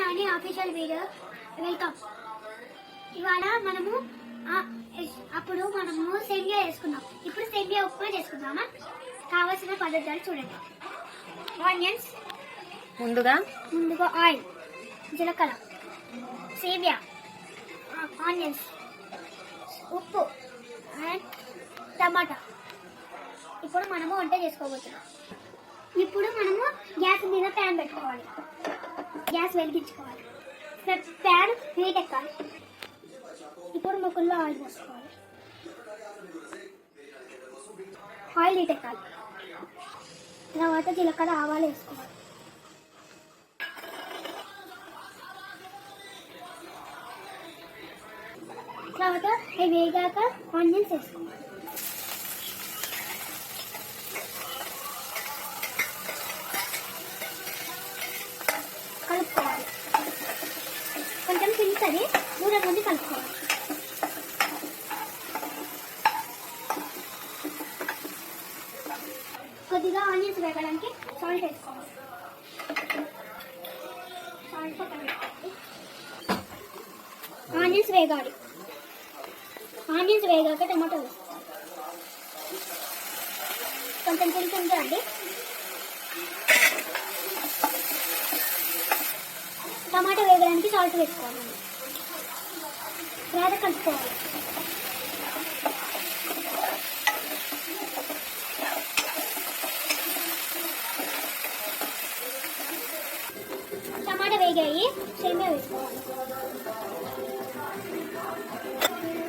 Nani official video. Welcome. ఇవాళ మనము అప్పుడు మనము సేమియా వేసుకున్నాం ఇప్పుడు సేమియా ఉప్మా చేసుకుందామా? కావాల్సిన పదార్థాలు చూడండి. ఆనియన్స్. ముందుగా? ముందుగా ఆయిల్. జీలకర్ర. సేమియా. ఆనియన్స్. ఉప్పు. అండ్ టమాటా. ఇప్పుడు మనము వంట చేసుకోబోతున్నాం. ఇప్పుడు మనము గ్యాస్ మీద ప్యాన్ పెట్టుకోవాలి. గ్యాస్ వెలిగించుకోవాలి. ప్యాన్ హీట్ ఎక్కాలి. ఇప్పుడు ముక్కల్లో ఆయిల్ పోసుకోవాలి. ఆయిల్ హీట్ ఎక్కాలి. తర్వాత జీలకర్ర ఆవాలు వేసుకోవాలి. తర్వాత అవి వేగాక ఆనియన్స్ వేసుకోవాలి కలుపుకోవాలి కొంచెం తింటుంది దూరం నుండి కలుపుకోవాలి కొద్దిగా ఆనియన్స్ వేగడానికి సాల్ట్ వేసుకోవాలి. సాల్ట్ పక్కన ఆనియన్స్ వేగాలి. ఆనియన్స్ వేగాక టమాటో వేసుకోవాలి. కొంచెం తింటుంటే అండి టమాటా వేగడానికి సాల్ట్ వేసుకోవాలి. తర్వాత కలుపుకోవాలి టమాటా వేగాయి. సేమియా వేసుకోవాలి.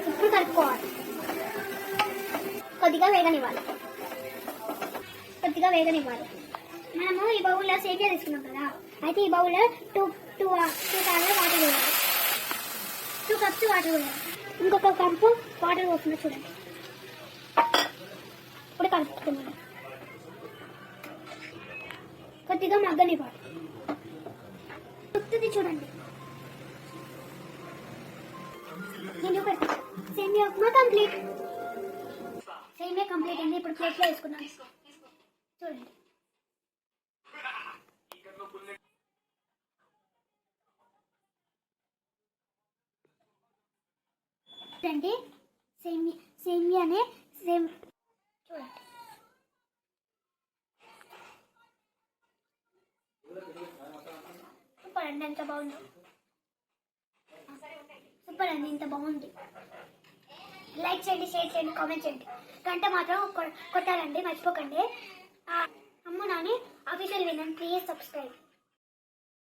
ఇప్పుడు కలుపుకోవాలి. కొద్దిగా వేగనివ్వాలి. కొద్దిగా వేగనివ్వాలి. మనము ఈ బౌల్లో సేమియా తీసుకున్నాం కదా. అయితే ఈ బౌల్లో టూ టూ టూ టాలర్ వాటర్ వేయాలి. టూ కప్స్ వాటర్ వేయాలి. ఇంకొక కంపు వాటర్ పోస్తున్నా చూడండి. ఇప్పుడు కలుపుతున్నాను కొద్దిగా మగ్గనివ్వాలి. వస్తుంది చూడండి. నేను పెడతా సేమియా ఉప్మా కంప్లీట్ సేమియా కంప్లీట్ అయింది ఇప్పుడు ప్లేట్లో వేసుకున్నాను. చూడండి. చూడండి. సేమియా సేమియానే సేమ్ చూడండి చూడండి ఎంత బాగుంది. సూపర్ అండి ఇంత బాగుంది. లైక్ చేయండి షేర్ చేయండి కామెంట్ చేయండి. గంట మాత్రం కొ- కొట్టాలండి మర్చిపోకండి. అమ్మ నాని అఫీషియల్ విన్నాను ప్లీజ్ సబ్స్క్రైబ్